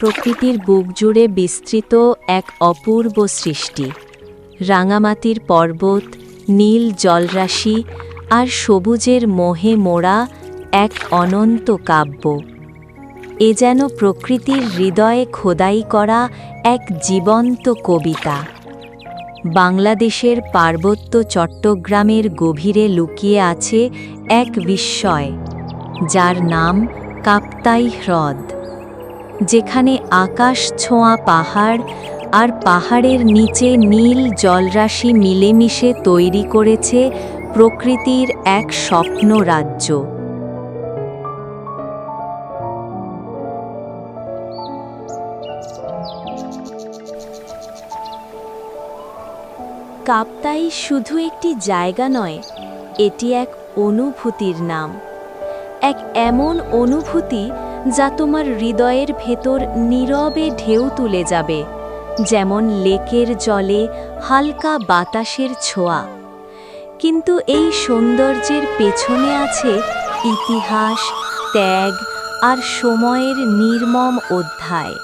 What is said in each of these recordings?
প্রকৃতির বুক জুড়ে বিস্তৃত এক অপূর্ব সৃষ্টি। রাঙামাতির পর্বত, নীল জলরাশি আর সবুজের মোহে মোড়া এক অনন্ত কাব্য। এ যেন প্রকৃতির হৃদয়ে খোদাই করা এক জীবন্ত কবিতা। বাংলাদেশের পার্বত্য চট্টগ্রামের গভীরে লুকিয়ে আছে এক বিস্ময়, যার নাম কাপ্তাই হ্রদ। যেখানে আকাশ ছোঁয়া পাহাড় আর পাহাড়ের নিচে নীল জলরাশি মিলেমিশে তৈরি করেছে প্রকৃতির এক স্বপ্ন রাজ্য। কাপ্তাই শুধু একটি জায়গা নয়, এটি এক অনুভূতির নাম। এক এমন অনুভূতি যা তোমার হৃদয়ের ভেতর নীরবে ঢেউ তুলে যাবে, যেমন লেকের জলে হালকা বাতাসের ছোঁয়া। কিন্তু এই সৌন্দর্যের পেছনে আছে ইতিহাস, ত্যাগ আর সময়ের নির্মম অধ্যায়।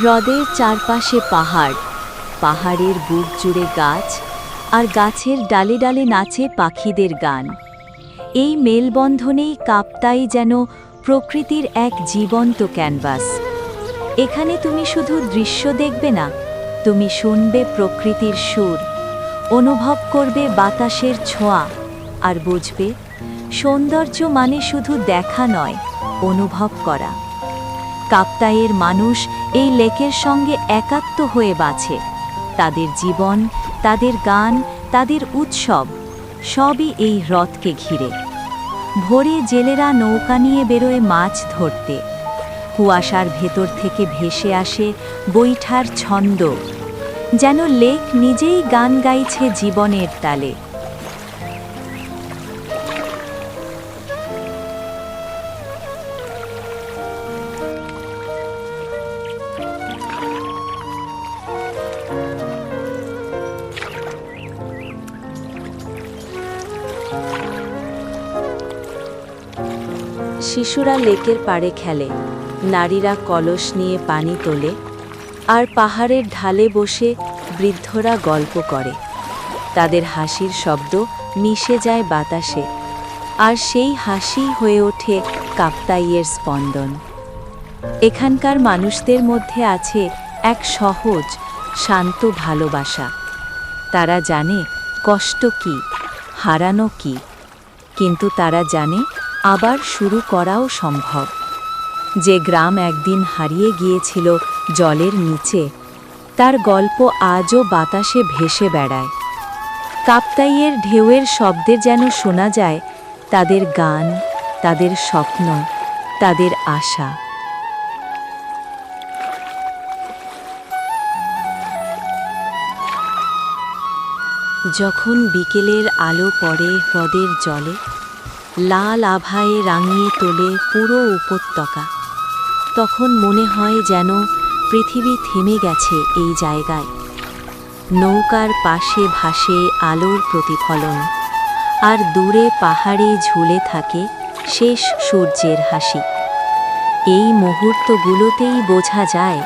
হ্রদের চারপাশে পাহাড়, পাহাড়ের বুক জুড়ে গাছ আর গাছের ডালে ডালে নাচে পাখিদের গান। এই মেলবন্ধনেই কাপ্তাই যেন প্রকৃতির এক জীবন্ত ক্যানভাস। এখানে তুমি শুধু দৃশ্য দেখবে না, তুমি শুনবে প্রকৃতির সুর, অনুভব করবে বাতাসের ছোঁয়া, আর বুঝবে সৌন্দর্য মানে শুধু দেখা নয়, অনুভব করা। কাপ্তাইয়ের মানুষ এই লেকের সঙ্গে একাত্ম হয়ে বাঁচে। তাদের জীবন, তাদের গান, তাদের উৎসব, সবই এই হ্রদকে ঘিরে। ভোরে জেলেরা নৌকা নিয়ে বেরোয় মাছ ধরতে। কুয়াশার ভেতর থেকে ভেসে আসে বৈঠার ছন্দ। যেন লেক নিজেই গান গাইছে জীবনের তালে। শিশুরা লেকের পাড়ে খেলে। নারীরা কলস নিয়ে পানি তোলে আর পাহাড়ের ঢালে বসে বৃদ্ধরা গল্প করে। তাদের হাসির শব্দ মিশে যায় বাতাসে আর সেই হাসি হয়ে ওঠে কাপ্তাইয়ের স্পন্দন। এখানকার মানুষদের মধ্যে আছে এক সহজ, শান্ত ভালোবাসা। তারা জানে কষ্ট কি, হারানো কি। কিন্তু তারা জানে আবার শুরু করাও সম্ভব। যে গ্রাম একদিন হারিয়ে গিয়েছিল জলের নিচে, তার গল্প আজও বাতাসে ভেসে বেড়ায়। কাপ্তাইয়ের ঢেউয়ের শব্দে যেন শোনা যায় তাদের গান, তাদের স্বপ্ন, তাদের আশা। যখন বিকেলের আলো পড়ে হ্রদের জলে লাল আভায়ে রাঙিয়ে তোলে পুরো উপত্যকা। তখন মনে হয় যেন পৃথিবী থেমে গেছে এই জায়গায়। নৌকার পাশে ভাসে আলোর প্রতিফলন, আর দূরে পাহাড়ে ঝুলে থাকে শেষ সূর্যের হাসি। এই মুহূর্তগুলোতেই বোঝা যায়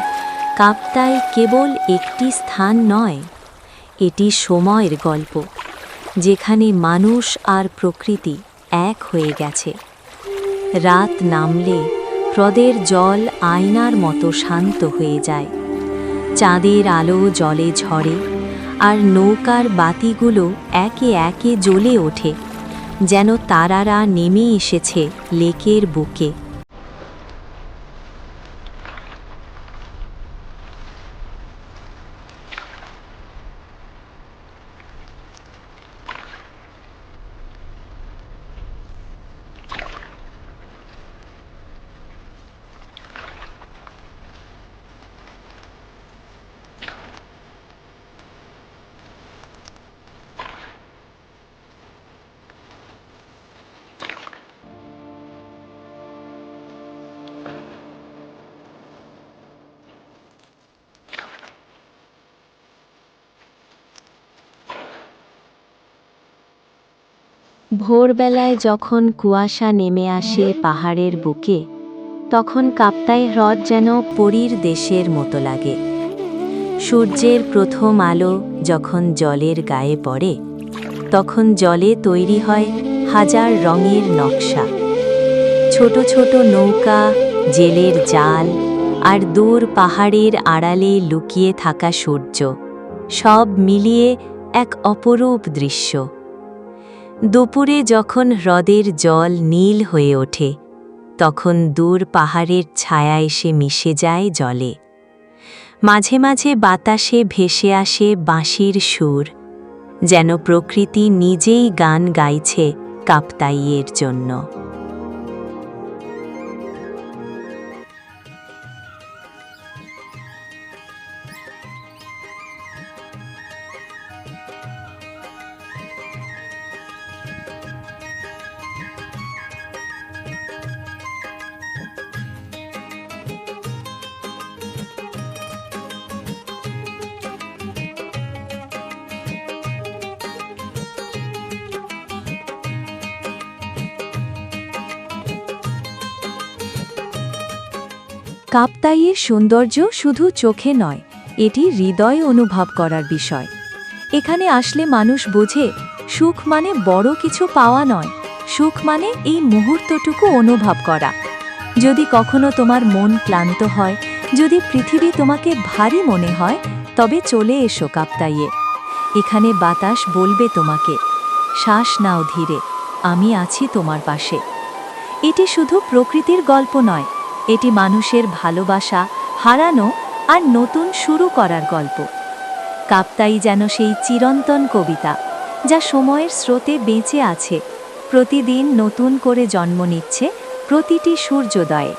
কাপ্তায় কেবল একটি স্থান নয়, এটি সময়ের গল্প, যেখানে মানুষ আর প্রকৃতি এক হয়ে গেছে। রাত নামলে হ্রদের জল আয়নার মতো শান্ত হয়ে যায়। চাঁদের আলো জলে ঝরে আর নৌকার বাতিগুলো একে একে জ্বলে ওঠে, যেন তারারা নেমে এসেছে লেকের বুকে। ভোরবেলায় যখন কুয়াশা নেমে আসে পাহাড়ের বুকে, তখন কাপ্তাই হ্রদ যেন পরীর দেশের মতো লাগে। সূর্যের প্রথম আলো যখন জলের গায়ে পড়ে, তখন জলে তৈরি হয় হাজার রঙের নকশা। ছোট ছোট নৌকা, জেলের জাল আর দূর পাহাড়ের আড়ালে লুকিয়ে থাকা সূর্য সব মিলিয়ে এক অপরূপ দৃশ্য। দুপুরে যখন হ্রদের জল নীল হয়ে ওঠে, তখন দূর পাহাড়ের ছায়া এসে মিশে যায় জলে। মাঝে মাঝে বাতাসে ভেসে আসে বাঁশির সুর, যেন প্রকৃতি নিজেই গান গাইছে কাপ্তাইয়ের জন্য। কাপ্তাইয়ের সৌন্দর্য শুধু চোখে নয়, এটি হৃদয় অনুভব করার বিষয়। এখানে আসলে মানুষ বোঝে, সুখ মানে বড় কিছু পাওয়া নয়, সুখ মানে এই মুহূর্তটুকু অনুভব করা। যদি কখনো তোমার মন ক্লান্ত হয়, যদি পৃথিবী তোমাকে ভারী মনে হয়, তবে চলে এসো কাপ্তাইয়ে। এখানে বাতাস বলবে তোমাকে, শ্বাস নাও ধীরে, আমি আছি তোমার পাশে। এটি শুধু প্রকৃতির গল্প নয় এটি মানুষের ভালোবাসা, হারানো আর নতুন শুরু করার গল্প। কাপ্তাই যেন সেই চিরন্তন কবিতা, যা সময়ের স্রোতে বেঁচে আছে, প্রতিদিন নতুন করে জন্ম নিচ্ছে প্রতিটি সূর্যোদয়ে।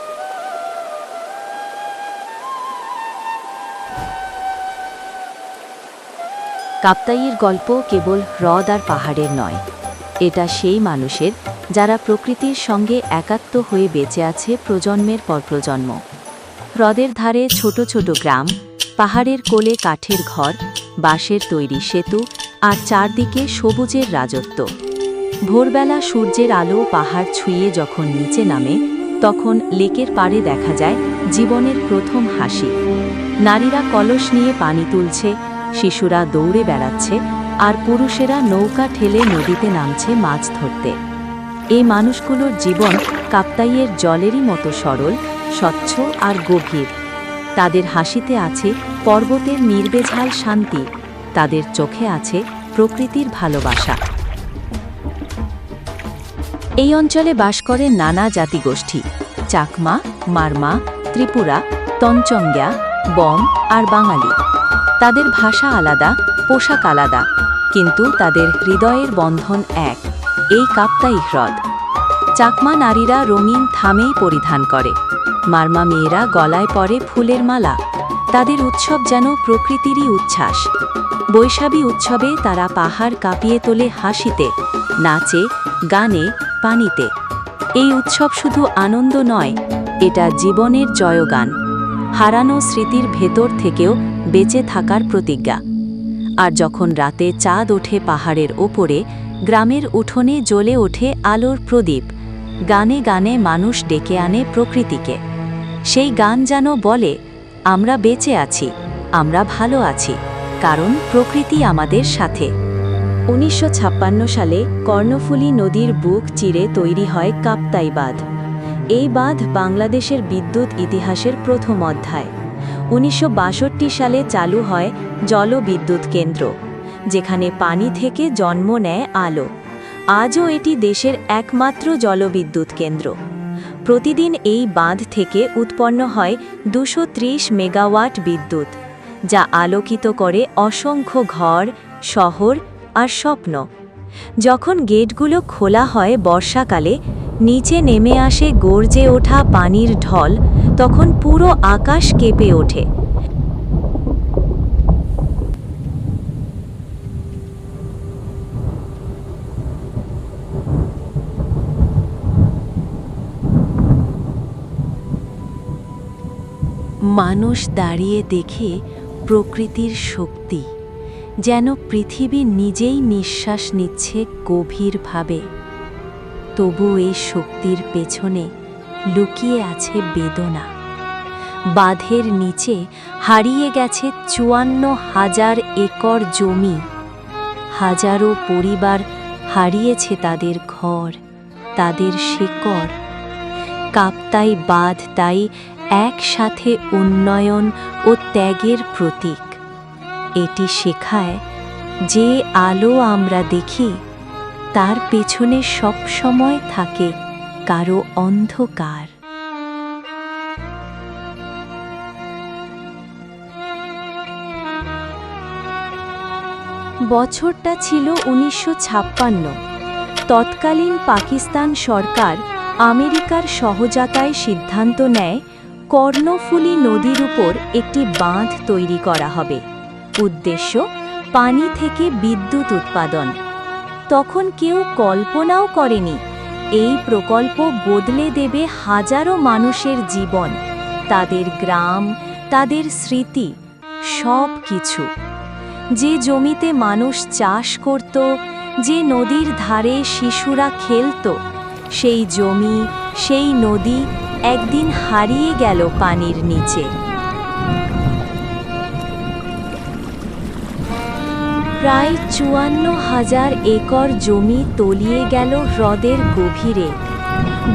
কাপ্তাইয়ের গল্প কেবল হ্রদ আর পাহাড়ের নয়, এটা সেই মানুষের যারা প্রকৃতির সঙ্গে একাত্ম হয়ে বেঁচে আছে প্রজন্মের পর প্রজন্ম। হ্রদের ধারে ছোট ছোট গ্রাম, পাহাড়ের কোলে কাঠের ঘর, বাঁশের তৈরি সেতু আর চারদিকে সবুজের রাজত্ব। ভোরবেলা সূর্যের আলো পাহাড় ছুঁয়ে যখন নিচে নামে, তখন লেকের পাড়ে দেখা যায় জীবনের প্রথম হাসি। নারীরা কলস নিয়ে পানি তুলছে, শিশুরা দৌড়ে বেড়াচ্ছে আর পুরুষেরা নৌকা ঠেলে নদীতে নামছে মাছ ধরতে। এই মানুষগুলোর জীবন কাপ্তাইয়ের জলেরই মতো সরল, স্বচ্ছ আর গভীর। তাদের হাসিতে আছে পর্বতের নির্বেঝাল শান্তি, তাদের চোখে আছে প্রকৃতির ভালোবাসা। এই অঞ্চলে বাস করে নানা জাতিগোষ্ঠী, চাকমা, মারমা, ত্রিপুরা তঞ্চঙ্গ্যা বম আর বাঙালি। তাদের ভাষা আলাদা, পোশাক আলাদা, কিন্তু তাদের হৃদয়ের বন্ধন এক। এই কাপ্তাই হ্রদ। চাকমা নারীরা রঙিন থামেই পরিধান করে। মারমা মেয়েরা গলায় পরে ফুলের মালা। তাদের উৎসব যেন প্রকৃতিরই উচ্ছ্বাস। বৈশাখী উৎসবে তারা পাহাড় কাঁপিয়ে তোলে হাসিতে, নাচে, গানে, পানিতে। এই উৎসব শুধু আনন্দ নয়, এটা জীবনের জয়গান। হারানো স্মৃতির ভেতর থেকেও বেঁচে থাকার প্রতিজ্ঞা। আর যখন রাতে চাঁদ ওঠে পাহাড়ের ওপরে গ্রামের উঠোনে জ্বলে ওঠে আলোর প্রদীপ। গানে গানে মানুষ ডেকে আনে প্রকৃতিকে। সেই গান যেন বলে, আমরা বেঁচে আছি, আমরা ভালো আছি, কারণ প্রকৃতি আমাদের সাথে। উনিশশো ছাপ্পান্ন সালে কর্ণফুলী নদীর বুক চিরে তৈরি হয় কাপ্তাই বাঁধ। এই বাঁধ বাংলাদেশের বিদ্যুৎ ইতিহাসের প্রথম অধ্যায়। উনিশশো বাষট্টি সালে চালু হয় জলবিদ্যুৎ কেন্দ্র। যেখানে পানি থেকে জন্ম নেয় আলো। আজও এটি দেশের একমাত্র জলবিদ্যুৎ কেন্দ্র। প্রতিদিন এই বাঁধ থেকে উৎপন্ন হয় দুশো মেগাওয়াট বিদ্যুৎ, যা আলোকিত করে অসংখ্য ঘর, শহর আর স্বপ্ন। যখন গেটগুলো খোলা হয় বর্ষাকালে, নিচে নেমে আসে গর্জে ওঠা পানির ঢল, তখন পুরো আকাশ কেঁপে ওঠে। মানুষ দাঁড়িয়ে দেখে প্রকৃতির শক্তি, যেন পৃথিবী নিজেই নিঃশ্বাস নিচ্ছে গভীরভাবে। তবু এই শক্তির পেছনে লুকিয়ে আছে বেদনা। বাঁধের নিচে হারিয়ে গেছে চুয়ান্ন হাজার একর জমি। হাজারো পরিবার হারিয়েছে তাদের ঘর, তাদের শেকড়। কাপ্তাই বাঁধ তাই একসাথে উন্নয়ন ও ত্যাগের প্রতীক। এটি শেখায় যে আলো আমরা দেখি, তার পেছনে সবসময় থাকে কারও অন্ধকার। বছরটা ছিল উনিশশো ছাপ্পান্ন। তৎকালীন পাকিস্তান সরকার আমেরিকার সহজাতায় সিদ্ধান্ত নেয় কর্ণফুলী নদীর উপর একটি বাঁধ তৈরি করা হবে। উদ্দেশ্য, পানি থেকে বিদ্যুৎ উৎপাদন। তখন কেউ কল্পনাও করেনি, এই প্রকল্প বদলে দেবে হাজারো মানুষের জীবন, তাদের গ্রাম, তাদের স্মৃতি সব কিছু যে জমিতে মানুষ চাষ করত, যে নদীর ধারে শিশুরা খেলত, সেই জমি, সেই নদী একদিন হারিয়ে গেল পানির নিচে। প্রায় চুয়ান্ন হাজার একর জমি তলিয়ে গেল হ্রদের গভীরে।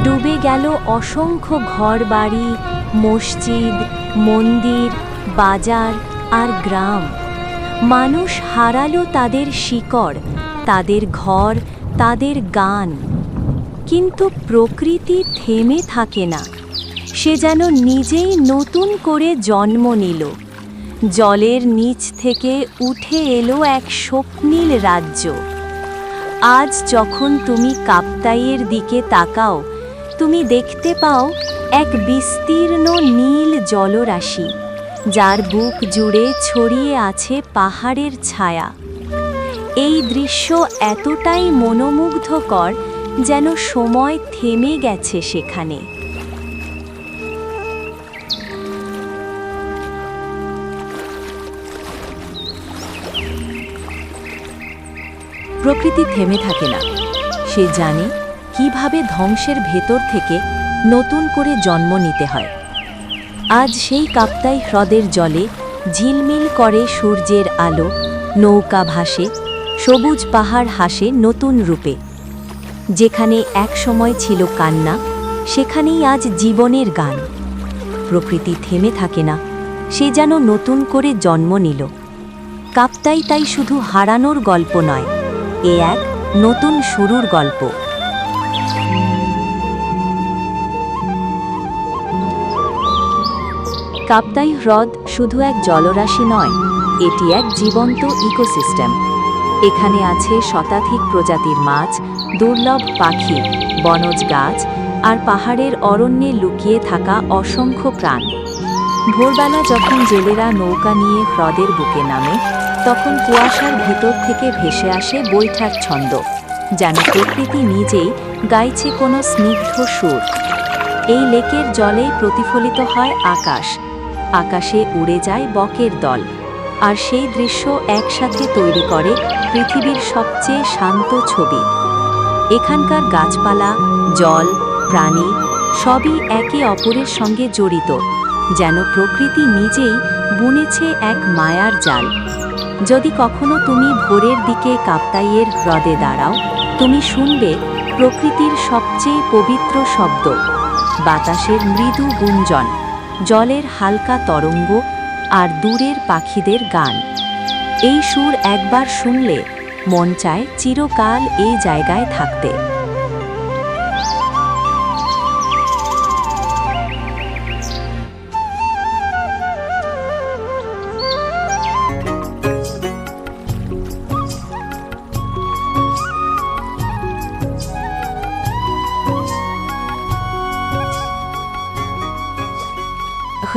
ডুবে গেল অসংখ্য ঘরবাড়ি, মসজিদ, মন্দির, বাজার আর গ্রাম। মানুষ হারালো তাদের শিকড়, তাদের ঘর, তাদের গান। কিন্তু প্রকৃতি থেমে থাকে না। সে যেন নিজেই নতুন করে জন্ম নিল। জলের নিচ থেকে উঠে এলো এক স্বপ্নীল রাজ্য। আজ যখন তুমি কাপ্তাইয়ের দিকে তাকাও, তুমি দেখতে পাও এক বিস্তীর্ণ নীল জলরাশি, যার বুক জুড়ে ছড়িয়ে আছে পাহাড়ের ছায়া। এই দৃশ্য এতটাই মনোমুগ্ধকর যেন সময় থেমে গেছে সেখানে। প্রকৃতি থেমে থাকে না। সে জানে কীভাবে ধ্বংসের ভেতর থেকে নতুন করে জন্ম নিতে হয়। আজ সেই কাপ্তাই হ্রদের জলে ঝিলমিল করে সূর্যের আলো, নৌকা ভাসে, সবুজ পাহাড় হাসে নতুন রূপে। যেখানে এক সময় ছিল কান্না, সেখানেই আজ জীবনের গান। প্রকৃতি থেমে থাকে না, সে যেন নতুন করে জন্ম নিল। কাপ্তাই তাই শুধু হারানোর গল্প নয় এ এক নতুন শুরুর গল্প। কাপ্তাই হ্রদ শুধু এক জলরাশি নয়, এটি এক জীবন্ত ইকোসিস্টেম। এখানে আছে শতাধিক প্রজাতির মাছ, দুর্লভ পাখি, বনজ গাছ আর পাহাড়ের অরণ্যে লুকিয়ে থাকা অসংখ্য প্রাণ। ভোরবেলা যখন জেলেরা নৌকা নিয়ে হ্রদের বুকে নামে তখন কুয়াশার ভেতর থেকে ভেসে আসে বৈঠার ছন্দ, যেন প্রকৃতি নিজেই গাইছে কোনো স্নিগ্ধ সুর। এই লেকের জলে প্রতিফলিত হয় আকাশ, আকাশে উড়ে যায় বকের দল, আর সেই দৃশ্য একসাথে তৈরি করে পৃথিবীর সবচেয়ে শান্ত ছবি। এখানকার গাছপালা, জল, প্রাণী, সবই একে অপরের সঙ্গে জড়িত, যেন প্রকৃতি নিজেই বুনেছে এক মায়ার জাল। যদি কখনো তুমি ভোরের দিকে কাপ্তাইয়ের হ্রদে দাঁড়াও, তুমি শুনবে প্রকৃতির সবচেয়ে পবিত্র শব্দ, বাতাসের মৃদু গুঞ্জন, জলের হালকা তরঙ্গ আর দূরের পাখিদের গান। এই সুর একবার শুনলে মন চায় চিরকাল এই জায়গায় থাকতে।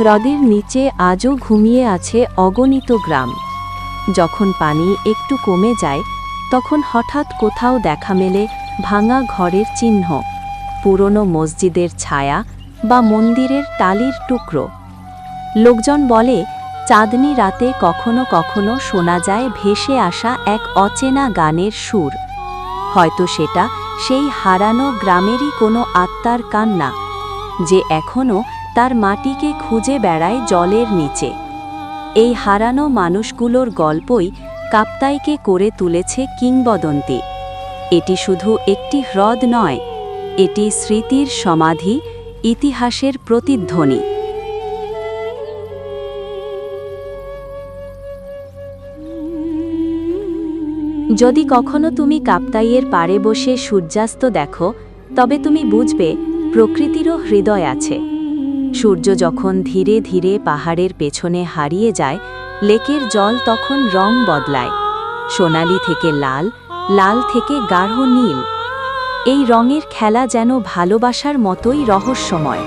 হ্রদের নিচে আজও ঘুমিয়ে আছে অগণিত গ্রাম। যখন পানি একটু কমে যায়, তখন হঠাৎ কোথাও দেখা মেলে ভাঙা ঘরের চিহ্ন। পুরনো মসজিদের ছায়া বা মন্দিরের টালির টুকরো। লোকজন বলে, চাঁদনি রাতে কখনো কখনো শোনা যায় ভেসে আসা এক অচেনা গানের সুর। হয়তো সেটা সেই হারানো গ্রামেরই কোনো আত্মার কান্না, যে এখনও তার মাটিকে খুঁজে বেড়ায় জলের নিচে। এই হারানো মানুষগুলোর গল্পই কাপ্তাইকে করে তুলেছে কিংবদন্তি। এটি শুধু একটি হ্রদ নয়, এটি স্মৃতির সমাধি, ইতিহাসের প্রতিধ্বনি। যদি কখনো তুমি কাপ্তাইয়ের পাড়ে বসে সূর্যাস্ত দেখো, তবে তুমি বুঝবে প্রকৃতিরও হৃদয় আছে। সূর্য যখন ধীরে ধীরে পাহাড়ের পেছনে হারিয়ে যায়, লেকের জল তখন রং বদলায়। সোনালি থেকে লাল লাল থেকে গাঢ় নীল। এই রঙের খেলা যেন ভালোবাসার মতোই রহস্যময়।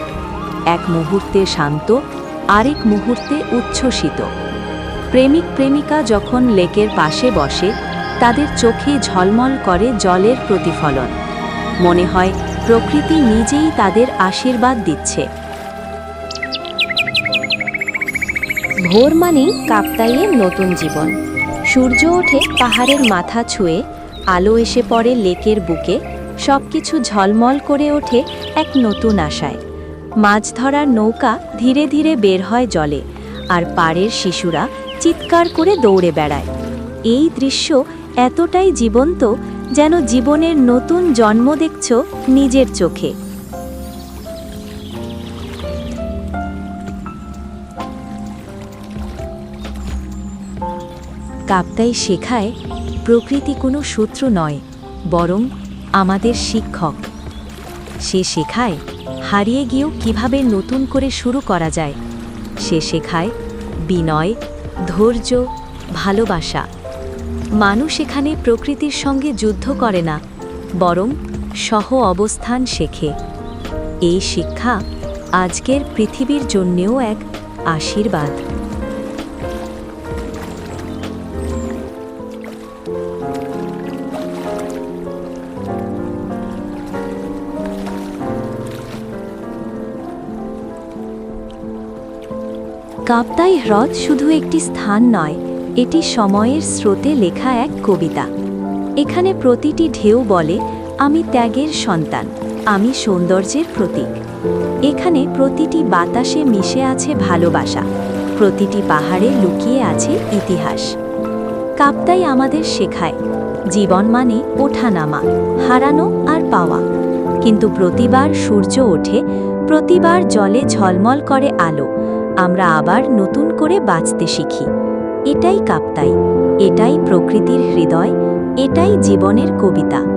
এক মুহূর্তে শান্ত, আরেক মুহূর্তে উচ্ছ্বসিত। প্রেমিক প্রেমিকা যখন লেকের পাশে বসে, তাদের চোখে ঝলমল করে জলের প্রতিফলন। মনে হয় প্রকৃতি নিজেই তাদের আশীর্বাদ দিচ্ছে। ভোর মানেই কাপ্তাইয়ের নতুন জীবন। সূর্য ওঠে পাহাড়ের মাথা ছুঁয়ে, আলো এসে পড়ে লেকের বুকে, সবকিছু ঝলমল করে ওঠে এক নতুন আশায়। মাছ ধরার নৌকা ধীরে ধীরে বের হয় জলে, আর পাড়ের শিশুরা চিৎকার করে দৌড়ে বেড়ায়। এই দৃশ্য এতটাই জীবন্ত যেন জীবনের নতুন জন্ম দেখছ নিজের চোখে। কাপ্তাই শেখায় প্রকৃতি কোনো সূত্র নয়, বরং আমাদের শিক্ষক। সে শেখায় হারিয়ে গিয়েও কীভাবে নতুন করে শুরু করা যায়। সে শেখায় বিনয়, ধৈর্য, ভালোবাসা। মানুষ এখানে প্রকৃতির সঙ্গে যুদ্ধ করে না, বরং সহ অবস্থান শেখে। এই শিক্ষা আজকের পৃথিবীর জন্যেও এক আশীর্বাদ। কাপ্তাই হ্রদ শুধু একটি স্থান নয়, এটি সময়ের স্রোতে লেখা এক কবিতা। এখানে প্রতিটি ঢেউ বলে, আমি ত্যাগের সন্তান, আমি সৌন্দর্যের প্রতীক। এখানে প্রতিটি বাতাসে মিশে আছে ভালোবাসা, প্রতিটি পাহাড়ে লুকিয়ে আছে ইতিহাস। কাপ্তাই আমাদের শেখায়, জীবন মানে ওঠানামা, হারানো আর পাওয়া। কিন্তু প্রতিবার সূর্য ওঠে, প্রতিবার জলে ঝলমল করে আলো। আমরা আবার নতুন করে বাঁচতে শিখি। এটাই কাপ্তাই এটাই প্রকৃতির হৃদয় এটাই জীবনের কবিতা।